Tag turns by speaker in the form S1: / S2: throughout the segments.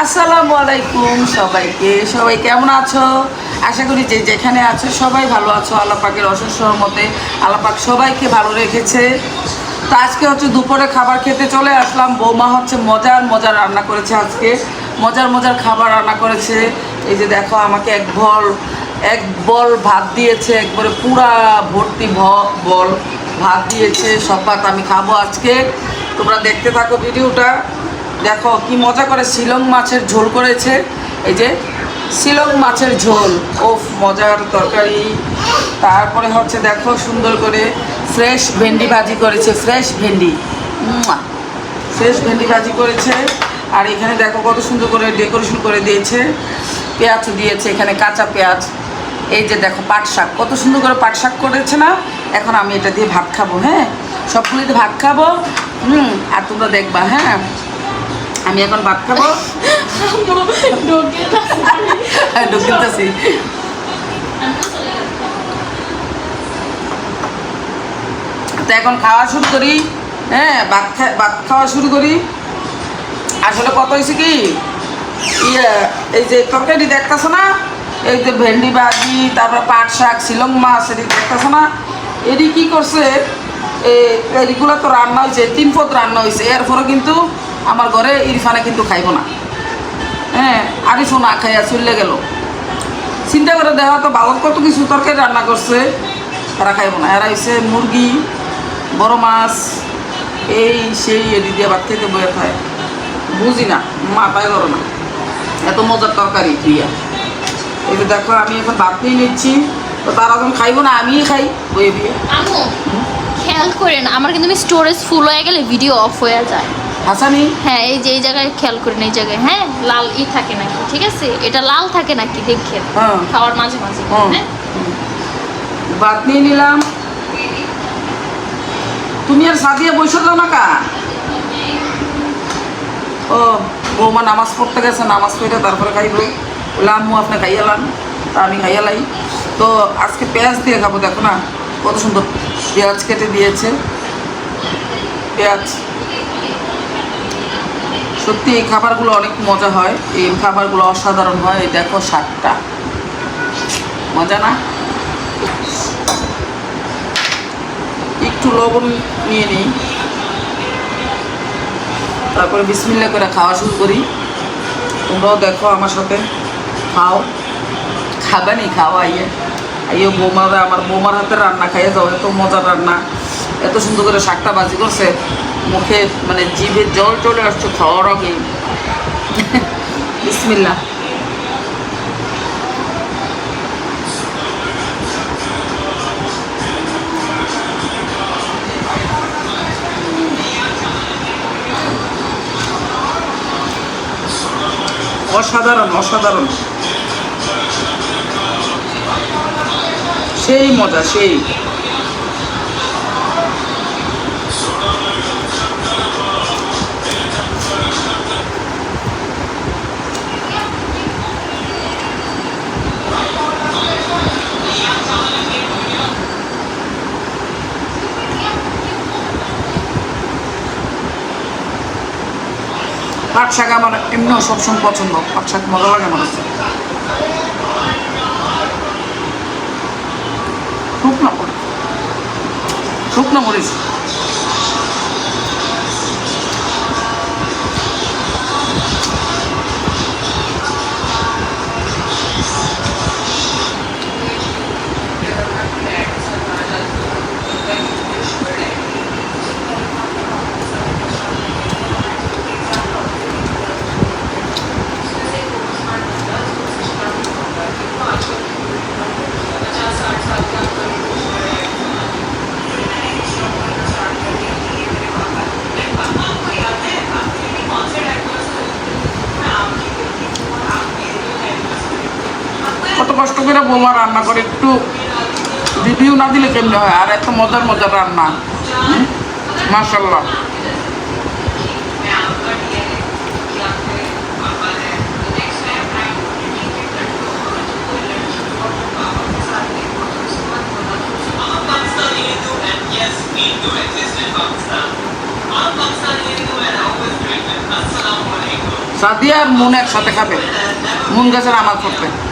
S1: আসসালামু আলাইকুম সবাইকে। সবাই কেমন আছো? আশা করি যে যেখানে আছো সবাই ভালো আছো। আল্লাহ পাকের অশেষ মতে আল্লাহ পাক সবাইকে ভালো রেখেছে। তো আজকে হচ্ছে দুপুরে খাবার খেতে চলে আসলাম। বৌমা হচ্ছে মজার মজার রান্না করেছে আজকে। মজার মজার খাবার রান্না করেছে। এই যে দেখো, আমাকে এক বল এক বল ভাত দিয়েছে। একবারে পুরা ভর্তি ভ- বল ভাত দিয়েছে। সব ভাত আমি খাব আজকে। তোমরা দেখতে থাকো ভিডিওটা। দেখো কি মজা করে শিলং মাছের ঝোল করেছে। এই যে শিলং মাছের ঝোল। ওফ, মজার তরকারি। তারপরে হচ্ছে দেখো সুন্দর করে ফ্রেশ ভেন্ডি ভাজি করেছে, ফ্রেশ ভেন্ডি। ফ্রেশ ভেন্ডি ভাজি করেছে। আর এখানে দেখো কত সুন্দর করে ডেকোরেশন করে দিয়েছে। পেঁয়াজও দিয়েছে, এখানে কাঁচা পেঁয়াজ। এই যে দেখো পাট শাক, কত সুন্দর করে পাট শাক করেছে না? এখন আমি এটা দিয়ে ভাত খাব হ্যাঁ? সবগুলিতে ভাত খাব। হুম, আর তোমরা দেখবা হ্যাঁ? আমি এখন ভাত খাব। হ্যাঁ তো এখন খাওয়া শুরু করি। হ্যাঁ ভাত ভাত খাওয়া শুরু করি। আসলে কত হয়েছে কি? ইয়ে এই যে তরকারি দেখতেছো না? এই যে ভেন্ডি ভাজি, তারপর পাট শাক, শিলং মাছ, এদিকে দেখতেছো না? এটি কি করছে? এগুলো তো রান্না হয়েছে, তিন পদ রান্না হয়েছে। এরপরে কিন্তু আমার ঘরে ইরফানে কিন্তু খাইব না। হ্যাঁ আরিফও না খাইয়া চললে গেল। চিন্তা করে দেখা তো ভালো কত কিছু তরকারি রান্না করছে, তারা খাইব না। এরা হচ্ছে মুরগি, বড় মাছ, এই সেই এদি দিয়ে ভাত খেতে বয়ে খায়। বুঝি না মাথায় করো না। এত মজার তরকারি তুইয়া। এই দেখো, আমি এখন ভাত নিয়ে নিচ্ছি, তো তারা যখন খাইব না, আমিই খাই বয়ে
S2: আমু খেয়াল করেন, আমার কিন্তু আমি স্টোরেজ ফুল হয়ে গেলে ভিডিও অফ হয়ে যায়।
S1: হাসানি
S2: হ্যাঁ এই যে এই জায়গায় খেয়াল করেন এই জায়গায় হ্যাঁ লাল ই থাকে নাকি ঠিক আছে? এটা লাল থাকে নাকি দেখেন
S1: হ্যাঁ।
S2: খাওয়ার মাঝে মাঝে। হ্যাঁ।
S1: ভাত নিয়ে নিলাম। তুমি আর সাদিয়া বসে দাও না কা? ও বৌমা নামাজ পড়তে গেছে নামাজ পড়ে তারপরে খাইব। বলে আম্মু আপনি খাইয়ালাম তা আমি খাইয়ালাই তো আজকে পেঁয়াজ দিয়ে খাব দেখো না কত সুন্দর পেঁয়াজ কেটে দিয়েছে। পেঁয়াজ। সত্যি, এই খাবারগুলো অনেক মজা হয়। এই খাবারগুলো অসাধারণ হয়, এই দেখো শাকটা মজা না? একটু লবণ নিয়ে নিই। তারপরে বিসমিল্লা করে খাওয়া শুরু করি। তোমরাও দেখো আমার সাথে। খাও। খাবে নি? খাও, আইয়ে। আইয়ে বৌমারা, আমার বৌমার হাতে রান্না, খাইয়ে যাও, এত মজার রান্না। এত সুন্দর করে শাকটা বাজি করছে। মুখে মানে জিভে জল চলে আসছে খাওয়ার আগে। বিসমিল্লা অসাধারণ অসাধারণ। সেই মজা সেই। পাট শাক আমার এমনিও সবসময় পছন্দ। পাট শাক মজা লাগে আমার কাছে। শুকনো মরিচ। শুকনো মরিচ। করে বোমা রান্না করে, একটু রিভিউ না দিলে কেমনি হয়? আর এত মজার মজার রান্না। মার্শাল্লা সাদিয়ার মুন একসাথে খাবে। মুন গাছের আমার করতে।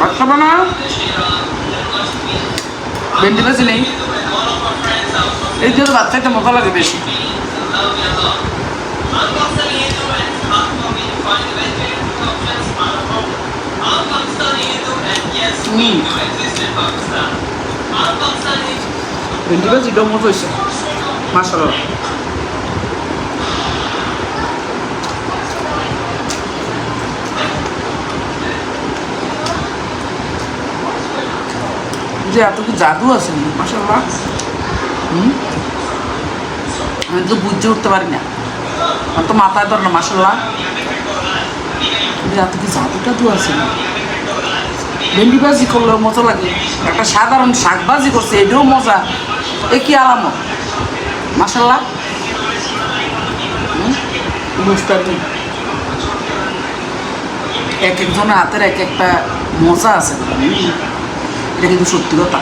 S1: ভাত খাব না ভেন্ডি বেশি নেই এই জন্য ভাত খাইতে মজা লাগে বেশি ভেন্ডি বেশি মজা হয়েছে মাসাল্লাহ যে এত কি জাদু আছে? মাসাল্লাহ হুম? আমি তো বুঝে উঠতে পারি না। আমার তো মাথায় ধর না মাসাল্লাহ এত কি জাদু টাদু আছে? ভেন্ডি ভাজি করলেও মজা লাগে। একটা সাধারণ শাক ভাজি করছে, এটাও মজা। এ কি আলামত মাসাল্লাহ? বুঝতে এক একজনের হাতের এক একটা মজা আছে। এটা কিন্তু সত্যি কথা।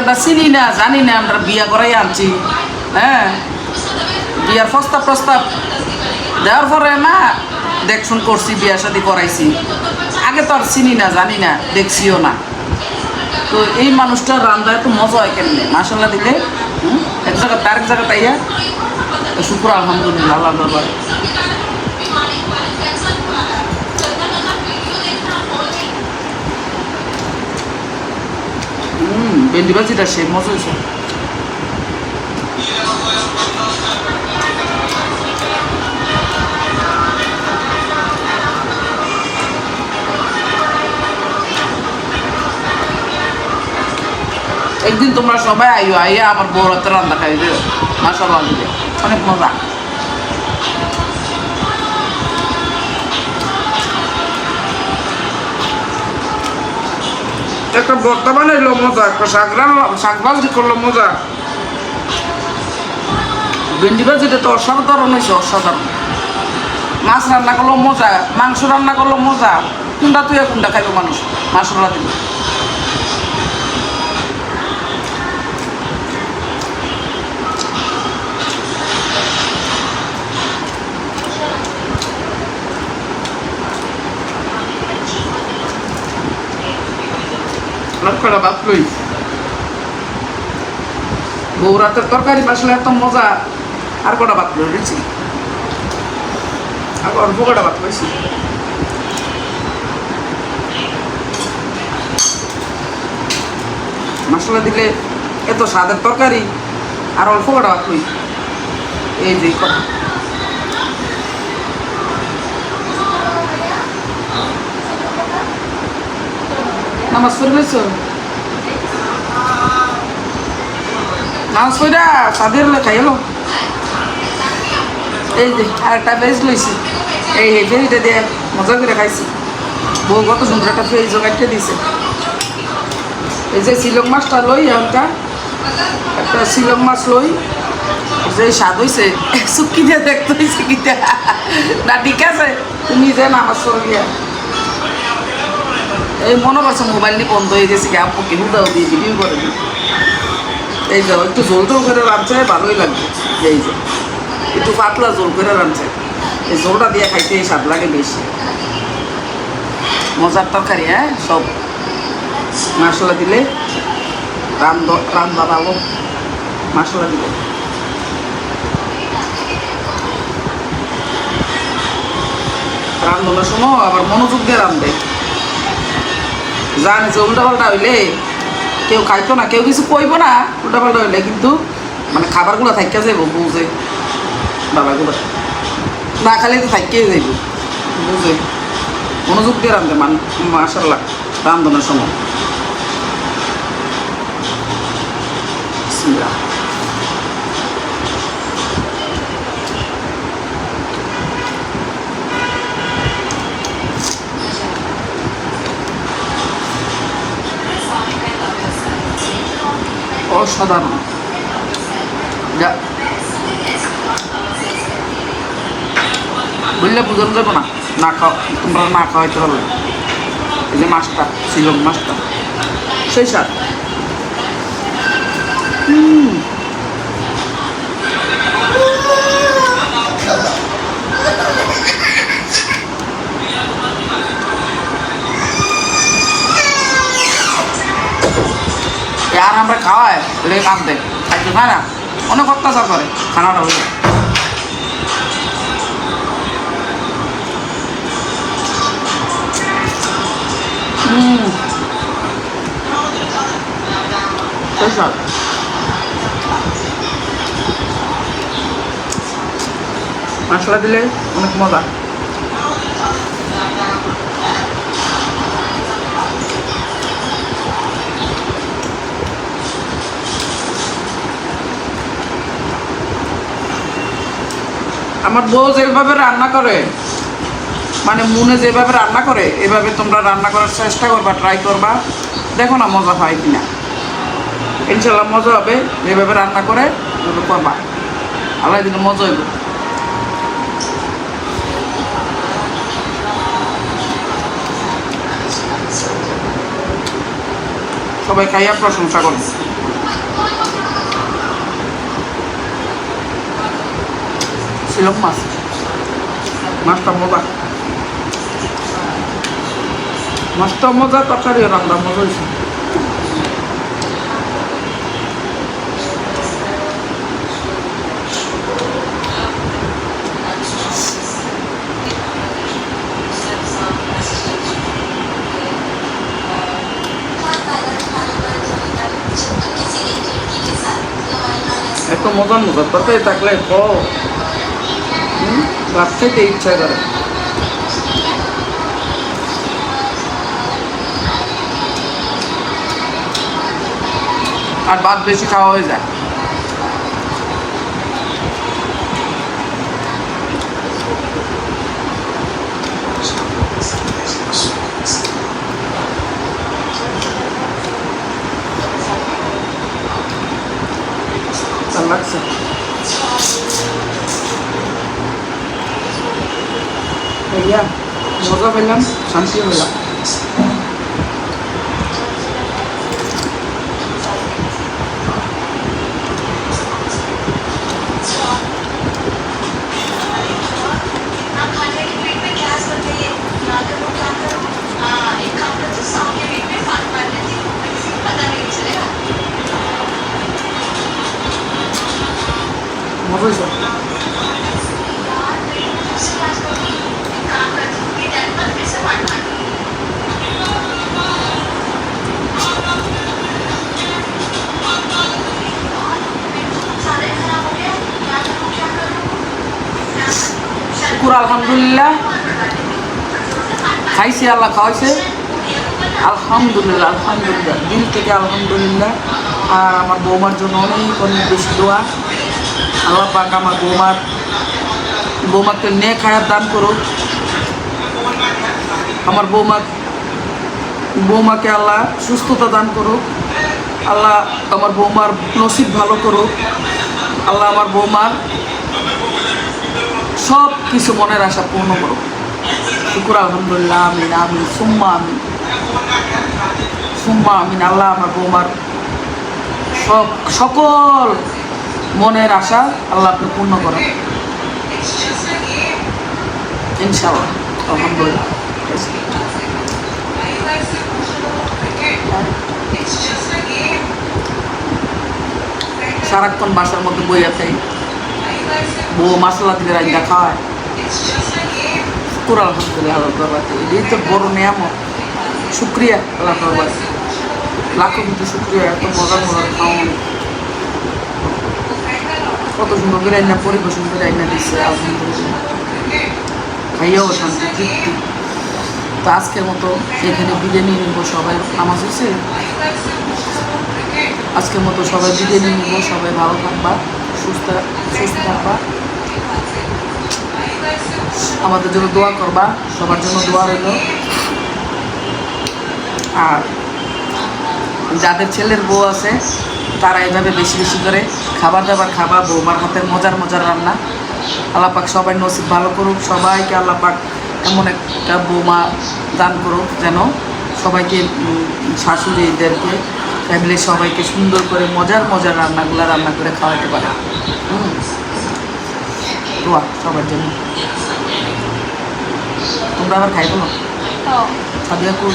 S1: আমরা চিনি না জানি না আমরা বিয়া করাই আনছি। হ্যাঁ বিয়ার প্রস্তাব প্রস্তাব। দেওয়ার পরে না দেখশুন করছি, বিয়া শাদি করাইছি। আগে তো আর চিনি না, জানি না, দেখছিও না। তো এই মানুষটার রান্না এত মজা হয় কেমনে? মাসাল্লাহ দিলে এক জায়গা তার এক জায়গা তাইয়া শুক্র, আলহামদুলিল্লাহ আল্লাহ দরবার। হুম, ভেন্ডি ভাজিটা সে মজা হয়েছে একদিন তোমরা সবাই আইও আইয়া আমার বউর হাতে রান্না খাই দিও মাসাল্লাহ দিবে অনেক মজা। একটা ভর্তা বানাইলো মজা একটা শাক রান্না শাক ভাজি করল মজা। ভেন্ডি ভাজিটা তো অসাধারণ হয়েছে অসাধারণ। মাছ রান্না করল মজা মাংস রান্না করল মজা। কোনটা তুই কোনটা খাইবো মানুষ? মাসলা দিলে আর কটা ভাত লই বৌরাতের তরকারি বাসলে এত মজা, আর কটা ভাত লই বুঝছি আর অল্প কটা ভাত পাইছি মশলা দিলে এত স্বাদের তরকারি, আর অল্প কটা ভাত লই এই যে কথা। নামাজ পড়ে লইছ নামাজ পড়া সাদের খাই এলো। এই যে, আরেকটা ফেজ লইছি। এই এই ফেজটা দিয়ে মজা করে খাইছি। বউ কত সুন্দর একটা ফেজ কাটতে দিছে। এই যে শিলং মাছটা লই এমনটা একটা শিলং মাছ লই। যে স্বাদ হয়েছে চুক্কি দিয়ে দেখতে হয়েছে কিটা। না, ঠিক আছে, তুমি যে নামাজ পড়িয়া এই মনে করছে মোবাইল নিয়ে বন্ধ হয়ে গেছে কি আপু কি হুদাও দিয়ে ভিডিও করে এই যে, একটু জোল টোল করে রাঁধছে ভালোই লাগবে। এই যে, একটু পাতলা জোল করে রাঁধছে এই জোলটা দিয়ে খাইতে স্বাদ লাগে বেশি। মজার তরকারি হ্যাঁ? সব মশলা দিলে রান রান্না ভালো মশলা দিলে। রান্নার সময় আবার মনোযোগ দিয়ে রান্ধে জানে যে উল্টাপাল্টা হইলে কেউ খাইতো না, কেউ কিছু কইব না, উল্টাপাল্টা হইলে কিন্তু মানে খাবারগুলো থাইকা যাইব, বুঝে। বাবাগুলো। না খালি তো থাকিয়ে যাইব, বুঝে। মনোযোগ দিয়ে রান্ধে, মান মাসাল্লাহ রান্ধনের সময়। বিসমিল্লাহ। অসাধারণ। বুঝলে বুঝানো যাবে না? না খাওয়া তোমরা না খাওয়াইতে পারবে এই যে মাছটা, শিলং মাছটা। সেই সার হুম। এ আর আমরা খাওয়াই এটা কাম দেয় খাইতে খায় না অনেক অত্যাচার করে খানাটা হয়ে হুম মশলা দিলে অনেক মজা আমার বউ যেভাবে রান্না করে মানে মুনে যেভাবে রান্না করে, এভাবে তোমরা রান্না করার চেষ্টা করবা ট্রাই করবা। দেখো না মজা হয় কিনা। ইনশাল্লাহ মজা হবে, যেভাবে রান্না করে, ওভাবে করবা। আল্লাহ দিলে মজা হইব। সবাই খাইয়া প্রশংসা করবে শিলং মাছ। মাছটা মজা। মাছটা মজা তরকারি রান্না মজা হয়েছে এত মজার মজার তরকারি থাকলে তো ভাত খেতে ইচ্ছা করে। আর ভাত বেশি খাওয়া হয়ে যায়।
S3: యోగా వెళ్ళాం సంతలో వెళ్ళాం What
S1: was that? খাইছি, আল্লাহ খাওয়াইছে। আলহামদুলিল্লাহ আলহামদুলিল্লাহ। দিল থেকে আলহামদুলিল্লাহ। আর আমার বৌমার জন্য অনেক অনেক বেশি দোয়া। আল্লাহ পাক আমার বৌমার, বৌমাকে নে খায়ার দান করুক। আমার বৌমা, বৌমাকে আল্লাহ সুস্থতা দান করুক। আল্লাহ আমার বৌমার নসিব ভালো করুক। আল্লাহ আমার বৌমার সব কিছু মনের আশা পূর্ণ করুক। শুকুর আলহামদুলিল্লাহ, আমিন আমিন, সুম্মা আমিন। সুম্মা আমিন, আল্লাহ আমার বৌমার সব, সকল মনের আশা আল্লাহ আপনি পূর্ণ করেন ইনশাআল্লাহ, আলহামদুলিল্লাহ। সারাক্ষণ বাসার মধ্যে বইয়া থাই বউ মশলা দিলে রান্না খায়। শুকুর আলহামদুলিল্লাহ আল্লাহ দরবারে। এটাই তো বড় নিয়ামত। শুক্রিয়া আল্লাহ দরবারে। লাখো কিন্তু শুক্রিয়া, এত মজার মজার খাওয়ানো। কত সুন্দর করে আইনা, পরিবেশন করে আইনা দিচ্ছে আলহামদুলিল্লাহ। খাইয়াও শান্তি, তৃপ্তি। তো আজকের মতো এখানে বিরিয়ানি নিব সবাই। নামাজ হয়েছে আজকের মতো সবাই বিরিয়ানি নিব। সবাই ভালো থাকবা, সুস্থ সুস্থ থাকবা। আমাদের জন্য দোয়া করবা, সবার জন্য দোয়া রইল। আর যাদের ছেলের বউ আছে, তারা এভাবে বেশি বেশি করে খাবার দাবার খাবা, বৌমার হাতে মজার মজার রান্না। আল্লাপাক সবাই নসিব ভালো করুক, সবাইকে আল্লাপাক এমন একটা বৌমা দান করুক যেন সবাইকে শাশুড়িদেরকে ফ্যামিলির সবাইকে সুন্দর করে মজার মজার রান্নাগুলো রান্না করে খাওয়াতে পারে। দোয়া সবার জন্য। তোমরা আবার খাইবো সাদিয়া কুল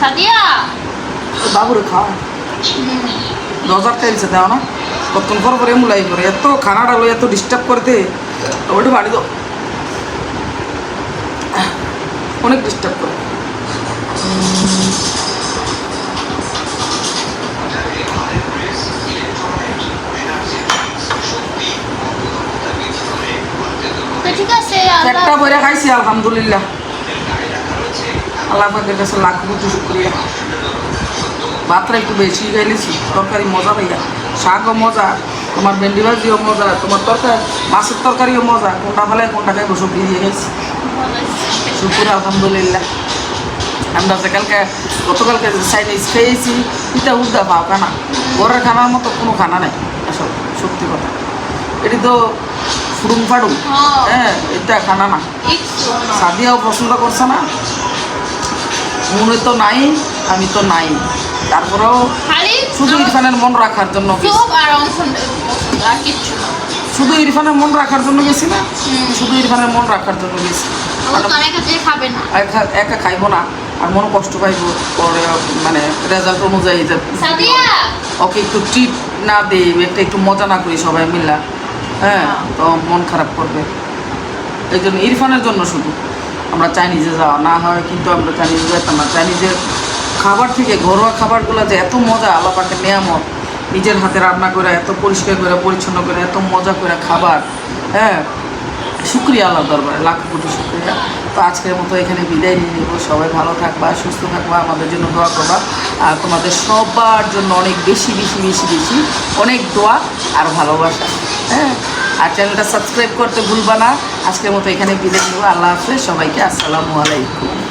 S2: সাদিয়া!
S1: বাবুরে খাওয়া দশ হাজার টাইলছে দেওয়া না। কতক্ষণ পর পরে মুলাই করে। এত খানাটা লো এত ডিস্টার্ব করতে। ওটা বাড়ি দাও। অনেক ডিস্টার্ব করে। একটা বইরা খাইছি, আলহামদুলিল্লাহ। আল্লাহ পাকের কাছে লাখ কোটি শুক্রিয়া। ভাতটা একটু বেশি খাইলেছি তরকারি মজা ভাইয়া শাকও মজা, তোমার ভেন্ডি ভাজিও মজা, তোমার তরকারি, মাছের তরকারিও মজা, কোনটা ফেলে কোনটা খাইবো, সব দিয়ে খাইছি। শুকুর আলহামদুলিল্লাহ। আমরা যে কালকে, গতকালকে চাইনিজ খেয়েছি, এটা উদ্দা পাও, খানা। ঘরের খানার মতো কোনো খানা নেই, আসলে, সত্যি কথা। এটি তো ফুডুম ফাডুম?
S2: হ্যাঁ।
S1: এটা খানা না। সাদিয়াও পছন্দ করছে না? মনে তো নাই আমি তো নাই। তারপরেও শুধু ইরফানের মন রাখার জন্য শুধু ইরফানের মন রাখার জন্য গেছি না? শুধু ইরফানের মন রাখার জন্য গেছি একা- খাইবো না। আর মনে কষ্ট পাইবো পরে মানে রেজাল্ট অনুযায়ী ওকে একটু ট্রিট না দিই একটা একটু মজা না করি সবাই মিল্লা হ্যাঁ তো মন খারাপ করবে। এই জন্য ইরফানের জন্য শুধু। আমরা চাইনিজে যাওয়া না হয়, কিন্তু আমরা চাইনিজে যেতাম না। চাইনিজের খাবার থেকে ঘরোয়া খাবারগুলো যে এত মজা আল্লাপাকে নেয়ামত। নিজের হাতে রান্না করে, এত পরিষ্কার করে, পরিচ্ছন্ন করে, এত মজা করে খাবার। হ্যাঁ শুক্রিয়া আল্লাহ দরবারে, লাখ কোটি শুক্রিয়া। তো আজকের মতো এখানে বিদায় নিয়ে নিব। সবাই ভালো থাকবা, সুস্থ থাকবা, আমাদের জন্য দোয়া করবা। আর তোমাদের সবার জন্য অনেক বেশি বেশি বেশি বেশি অনেক দোয়া আর ভালোবাসা। হ্যাঁ। আর চ্যানেলটা সাবস্ক্রাইব করতে ভুলবা না। আজকের মতো এখানে বিদায় নেব। আল্লাহ হাফেজ। সবাইকে আসসালামু আলাইকুম।